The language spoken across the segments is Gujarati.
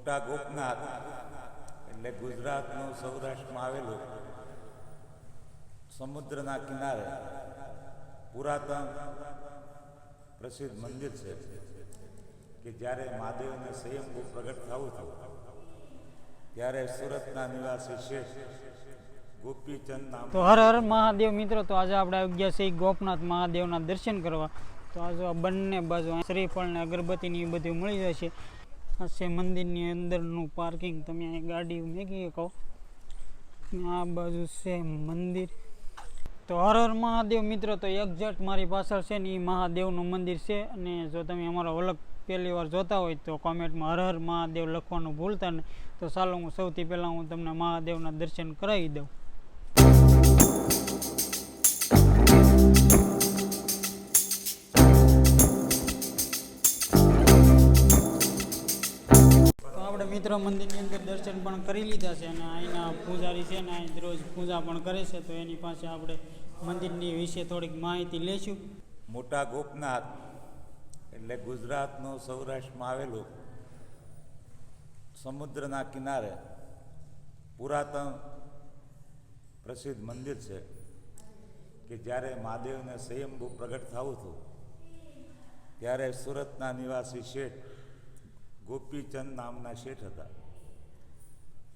મોટા ગોપનાથ. એટલે ગુજરાતનું સૌરાષ્ટ્રમાં આવેલું સમુદ્રના કિનારે પુરાતન પ્રસિદ્ધ મંદિર છે કે જ્યારે મહાદેવને સ્વયંભૂ પ્રગટ થવું થયું, ત્યારે સુરતના નિવાસી શેઠ ગોપીચંદ તો હર હર મહાદેવ મિત્રો, તો આજે આપણે આવી છીએ ગોપનાથ મહાદેવના દર્શન કરવા. તો આજે બંને બાજુ શ્રીફળ ને અગરબત્તીની બધું મળી જાય આ છે મંદિરની અંદરનું પાર્કિંગ તમે અહીં ગાડી મેકી શકો આ બાજુ છે મંદિર. તો હર મહાદેવ મિત્રો, તો એક્ઝેક્ટ મારી પાછળ છે ને એ મહાદેવનું મંદિર છે. અને જો તમે અમારો વલક પહેલી વાર જોતા હોય તો કોમેન્ટમાં હર હર મહાદેવ લખવાનું ભૂલતા નહીં તો ચાલો હું સૌથી પહેલાં હું તમને મહાદેવના દર્શન કરાવી દઉં. મિત્ર મંદિરની અંદર દર્શન પણ કરી લીધા છે અને અહીંના પૂજારી છે ને અહીં રોજ પૂજા પણ કરે છે, તો એની પાસે આપણે મંદિરની વિશે થોડીક માહિતી લેશું મોટા ગોપનાથ એટલે ગુજરાતનું સૌરાષ્ટ્રમાં આવેલું સમુદ્રના કિનારે પુરાતન પ્રસિદ્ધ મંદિર છે કે જ્યારે મહાદેવને સ્વયંભૂ પ્રગટ થવું હતું, ત્યારે સુરતના નિવાસી શેઠ ગોપીચંદ નામના શેઠ હતા.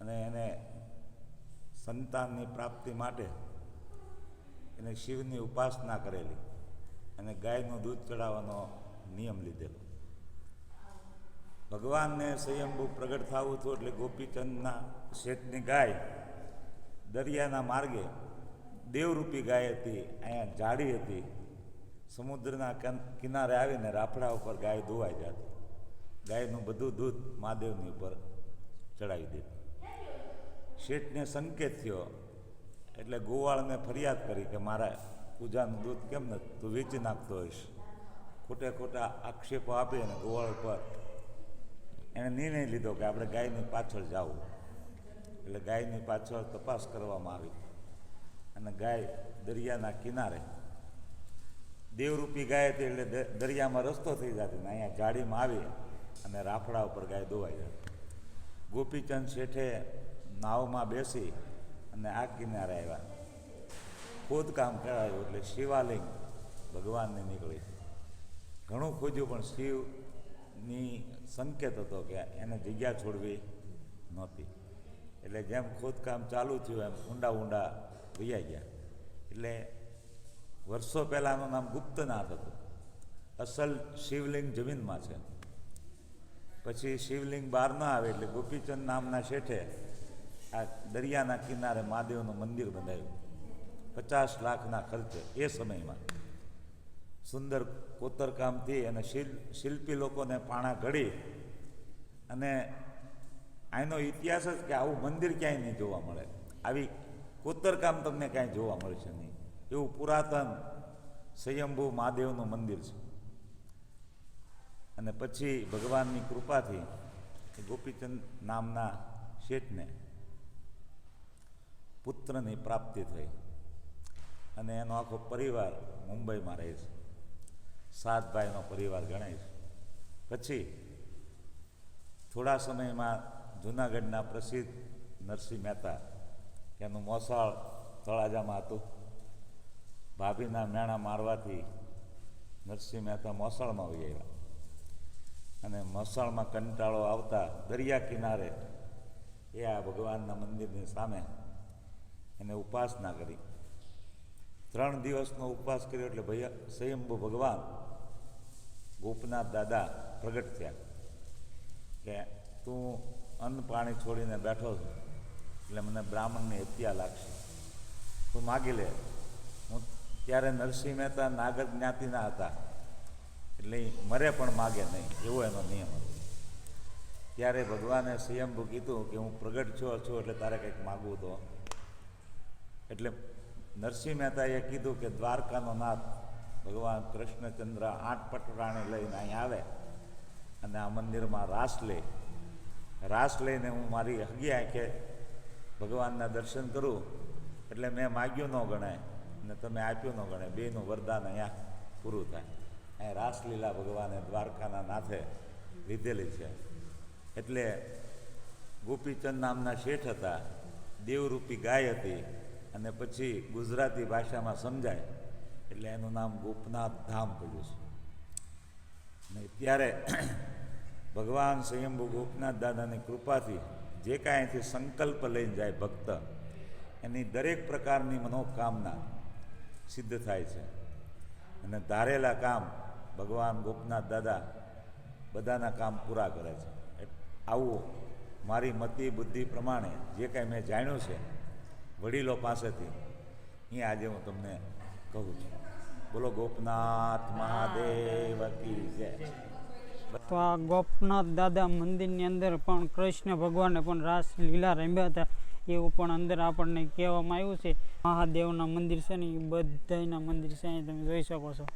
અને એને સંતાનની પ્રાપ્તિ માટે એને શિવની ઉપાસના કરેલી અને ગાયનું દૂધ ચડાવવાનો નિયમ લીધેલો. ભગવાનને સ્વયંભૂ પ્રગટ થવું હતું એટલે ગોપીચંદના શેઠની ગાય દરિયાના માર્ગે દેવરૂપી ગાય હતી, અહીંયા જાડી હતી. સમુદ્રના કિનારે આવીને રાફડા ઉપર ગાય ધોવાઈ જતી. ગાયનું બધું દૂધ મહાદેવની ઉપર ચડાવી દીધું. શેઠને સંકેત થયો, એટલે ગોવાળને ફરિયાદ કરી કે મારા પૂજાનું દૂધ કેમ નથી, તું વેચી નાખતો હોઈશ. ખોટે ખોટા આક્ષેપો આપી અને ગોવાળ ઉપર એણે નિર્ણય લીધો કે આપણે ગાયની પાછળ જવું. એટલે ગાયની પાછળ તપાસ કરવામાં આવી. અને ગાય દરિયાના કિનારે, દેવરૂપી ગાય હતી એટલે દરિયામાં રસ્તો થઈ જતી ને અહીંયા જાળીમાં આવી અને રાફડા ઉપર ગાય દોવાઈ જતી ગોપીચંદ શેઠે નાવમાં બેસી અને આ કિનારે આવ્યા. ખોદકામ કરાયું એટલે શિવાલિંગ ભગવાનની નીકળી. ઘણું ખોજ્યું, પણ શિવની સંકેત હતો કે એને જગ્યા છોડવી નહોતી. એટલે જેમ ખોદકામ ચાલુ થયું, એમ ઊંડા ઊંડા વૈયા ગયા. એટલે વર્ષો પહેલાંનું નામ ગુપ્તનાથ હતું. અસલ શિવલિંગ જમીનમાં છે. પછી શિવલિંગ બહાર ન આવે એટલે ગોપીચંદ નામના શેઠે આ દરિયાના કિનારે મહાદેવનું મંદિર બંધાયું. પચાસ લાખના ખર્ચે એ સમયમાં. સુંદર કોતરકામથી અને શિલ, શિલ્પી લોકોને પાણા ઘડી અને આનો ઇતિહાસ જ કે આવું મંદિર ક્યાંય નહીં જોવા મળે. આવી કોતરકામ તમને ક્યાંય જોવા મળશે નહીં. એવું પુરાતન સ્વયંભૂ મહાદેવનું મંદિર છે. અને પછી ભગવાનની કૃપાથી ગોપીચંદ નામના શેઠને પુત્રની પ્રાપ્તિ થઈ. અને એનો આખો પરિવાર મુંબઈમાં રહે છે. સાત ભાઈનો પરિવાર ગણાય છે. પછી થોડા સમયમાં જૂનાગઢના પ્રસિદ્ધ નરસિંહ મહેતા, એનું મોસાળ તળાજામાં હતું. ભાભીના મેણા મારવાથી નરસિંહ મહેતા મોસાળમાં આવી આવ્યા. અને મસાણમાં કંટાળો આવતા દરિયા કિનારે એ આ ભગવાનના મંદિરની સામે એને ઉપાસના કરી. ત્રણ દિવસનો ઉપવાસ કર્યો એટલે ભૈયા, સ્વયંભુ ભગવાન ગોપનાથ દાદા પ્રગટ થયા કે તું અન્ન પાણી છોડીને બેઠો છું એટલે મને બ્રાહ્મણની હત્યા લાગશે. તું માગી લે. હું ત્યારે નરસિંહ મહેતા નાગર જ્ઞાતિના હતા. એટલે મરે પણ માગે નહીં, એવો એનો નિયમ હતો. ત્યારે ભગવાને સ્વયંભુ કીધું કે હું પ્રગટ છો, છું એટલે તારે કંઈક માગવું તો. એટલે નરસિંહ મહેતાએ કીધું કે દ્વારકાનો નાથ ભગવાન કૃષ્ણચંદ્ર આઠ પટરાણી લઈને અહીં આવે અને આ મંદિરમાં રાસ લે. રાસ લઈને હું મારી હગી આંખે ભગવાનના દર્શન કરું એટલે મેં માગ્યું ન ગણાય અને તમે આપ્યું ન ગણાય. બેનું વરદાન અહીંયા પૂરું થાય. રાસલીલા ભગવાને દ્વારકાના નાથે લીધેલી છે. એટલે ગોપીચંદ નામના શેઠ હતા, દેવરૂપી ગાય હતી અને પછી ગુજરાતી ભાષામાં સમજાય, એટલે એનું નામ ગોપનાથ ધામ પડ્યું છે. ને ત્યારે ભગવાન સ્વયંભુ ગોપનાથ દાદાની કૃપાથી જે કાંઈ અહીંથી સંકલ્પ લઈને જાય ભક્ત, એની દરેક પ્રકારની મનોકામના સિદ્ધ થાય છે. અને ધારેલા કામ ભગવાન, ગોપનાથ, દાદા બધાના કામ પૂરા કરે છે. આવું મારી મતિ, બુદ્ધિ પ્રમાણે જે કાંઈ મેં જાણ્યું છે, વડીલો પાસેથી એ આજે હું તમને કહું છું. બોલો, ગોપનાથ મહાદેવ કી જય. તો આ ગોપનાથ દાદા મંદિરની અંદર પણ કૃષ્ણ ભગવાને પણ રાસ લીલા રમ્યા હતા. એવું પણ અંદર આપણને કહેવામાં આવ્યું છે. મહાદેવના મંદિર છે ને, એ બધાયના મંદિર છે, અહીં તમે જોઈ શકો છો.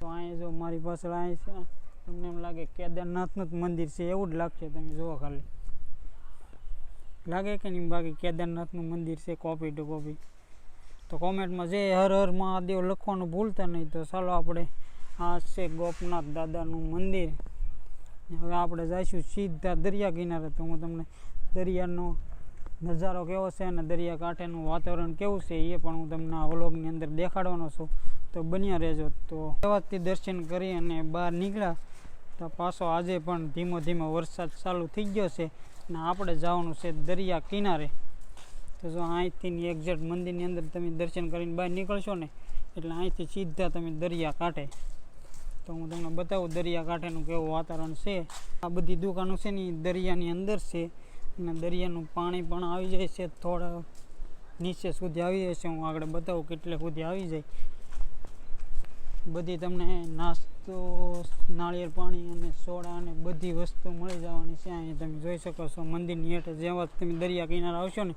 તો અહીંયા જો મારી પાછળ અહીં છે. તમને એમ લાગે કેદારનાથનું જ મંદિર છે, એવું જ લાગશે તમે જુઓ ખાલી. લાગે કે નહીં બાકી કેદારનાથનું મંદિર છે કોપી ટુ કોપી તો કોમેન્ટમાં જે હર હર મહાદેવ લખવાનું ભૂલતા નહીં તો ચાલો આપણે આ છે ગોપનાથ દાદાનું મંદિર. હવે આપણે જઈશું સીધા દરિયા કિનારે. તો હું તમને દરિયાનો નજારો કેવો છે અને દરિયા કાંઠેનું વાતાવરણ કેવું છે એ પણ હું તમને આ વ્લોગની અંદર દેખાડવાનો છું. તો બન્યા રહેજો. તો સવારથી દર્શન કરી અને બહાર નીકળ્યા. તો પાછો આજે પણ ધીમો ધીમો વરસાદ ચાલુ થઈ ગયો છે અને આપણે જવાનું છે દરિયા કિનારે. તો જો અહીંથી એક્ઝેક્ટ મંદિરની અંદર તમે દર્શન કરીને બહાર નીકળશો ને, એટલે અહીંથી સીધા તમે દરિયા કાંઠે. તો હું તમને બતાવું દરિયા કાંઠેનું કેવું વાતાવરણ છે. આ બધી દુકાનો છે ને દરિયાની અંદર છે અને દરિયાનું પાણી પણ આવી જાય છે. થોડા નીચે સુધી આવી જાય છે. હું આગળ બતાવું કેટલે સુધી આવી જાય. બધી તમને નાસ્તો, નાળિયેર પાણી અને સોડા અને બધી વસ્તુ મળી જવાની છે. અહીંયા તમે જોઈ શકો છો મંદિરની હેઠળ જેવા તમે દરિયા કિનારે આવશો ને,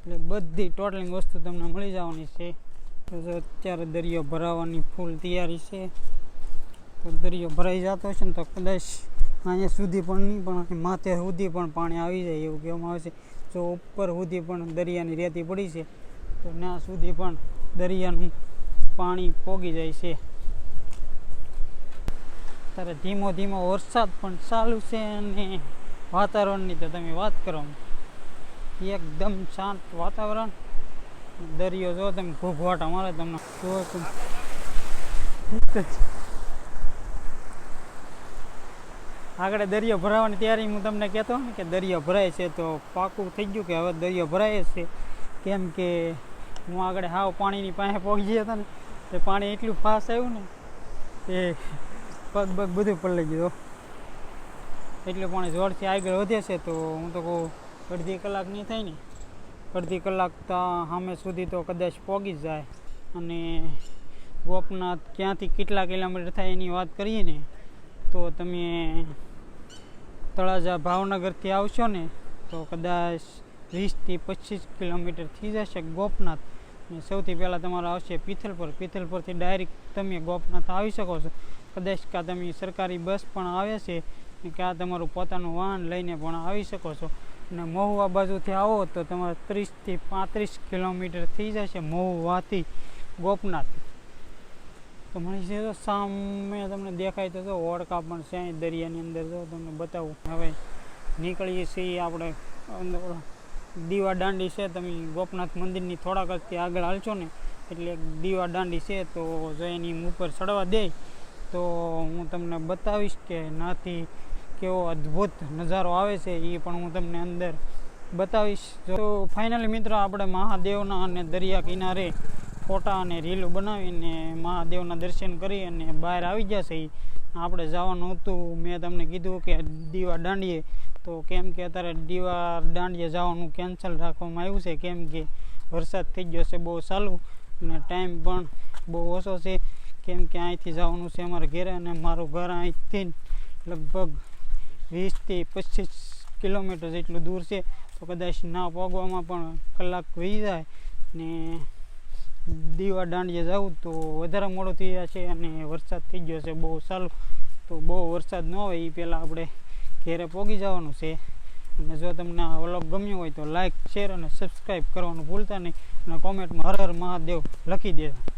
એટલે બધી ટોટલિંગ વસ્તુ તમને મળી જવાની છે. અત્યારે દરિયો ભરાવાની ફૂલ તૈયારી છે. તો દરિયો ભરાઈ જતો છે ને તો કદાચ અહીંયા સુધી પણ નહીં, પણ માથે સુધી પણ પાણી આવી જાય એવું કહેવામાં આવે છે. જો ઉપર સુધી પણ દરિયાની રેતી પડી છે, તો ત્યાં સુધી પણ દરિયાનું પાણી પોગી જાય છે. ત્યારે ધીમો ધીમો વરસાદ પણ ચાલુ છે અને વાતાવરણની તો તમે વાત કરો એકદમ શાંત વાતાવરણ. દરિયો જો તમે ઘૂઘવાટા મારે તમને જો આગળ દરિયો ભરાવાની તૈયારી હું તમને કહેતો ને કે દરિયો ભરાય છે તો પાકું થઈ ગયું કે હવે દરિયો ભરાય છે? કેમ કે હું આગળ હાવ પાણીની પાસે પહોંચી ગયા હતા ને, તે પાણી એટલું ફાસ્ટ આવ્યું ને એ પગ પગ બધું પલળી ગયું એટલું પાણી જોરથી આગળ વધે છે, તો હું તો કહું, અડધી કલાક નહીં થાય ને, અડધી કલાક તો સામે સુધી તો કદાચ પહોંચી જાય. અને ગોપનાથ ક્યાંથી કેટલા કિલોમીટર થાય એની વાત કરીએ ને, તો તમે તળાજા ભાવનગરથી આવશો ને, તો કદાચ વીસથી પચીસ કિલોમીટર થઈ જશે ગોપનાથ. ને સૌથી પહેલાં તમારે આવશે પિથલ પરથી ડાયરેક્ટ તમે ગોપનાથ આવી શકો છો. કદાચ કાં તમે સરકારી બસ પણ આવે છે ને કાં તમારું પોતાનું વાહન લઈને પણ આવી શકો છો. અને મહુવા બાજુથી આવો તો તમારે ત્રીસથી પાંત્રીસ કિલોમીટર થઈ જશે મહુવાથી ગોપનાથ. તો મળી છે તો સામે તમને દેખાય તો જો ઓળકા પણ છે દરિયાની અંદર જો તમને બતાવું. હવે નીકળીએ છીએ આપણે અંદર. દીવા દાંડી છે, તમે ગોપનાથ મંદિરની થોડાક જ આગળ હાલશો ને, એટલે દીવા દાંડી છે, તો જો એની ઉપર ચડવા દે, તો હું તમને બતાવીશ કે નાથી કેવો અદ્ભુત નજારો આવે છે એ પણ હું તમને અંદર બતાવીશ તો ફાઇનલી મિત્રો આપણે મહાદેવના અને દરિયા કિનારે ફોટા અને રીલ બનાવીને મહાદેવના દર્શન કરી અને બહાર આવી ગયા છે. આપણે જવાનું હતું મેં તમને કીધું કે દીવા દાંડીએ તો કેમ કે અત્યારે દીવા દાંડિયા જવાનું કેન્સલ રાખવામાં આવ્યું છે. કેમ કે વરસાદ થઈ ગયો છે બહુ ચાલુ અને ટાઈમ પણ બહુ ઓછો છે. કેમ કે અહીંથી જવાનું છે અમારા ઘરે અને મારું ઘર અહીંથી લગભગ વીસથી પચીસ કિલોમીટર જેટલું દૂર છે. તો કદાચ ના પગવામાં પણ કલાક વહી જાય ને દીવા દાંડીએ જવું તો વધારે મોડો થઈ જાય છે અને વરસાદ થઈ ગયો છે બહુ સારું તો બહુ વરસાદ ન હોય એ પહેલાં આપણે ઘેરે પહોંચી જવાનું છે. અને જો તમને આ વ્લોગ ગમ્યો હોય તો લાઇક શેર અને સબસ્ક્રાઈબ કરવાનું ભૂલતા નહીં. અને કોમેન્ટમાં હર હર મહાદેવ લખી દેજો.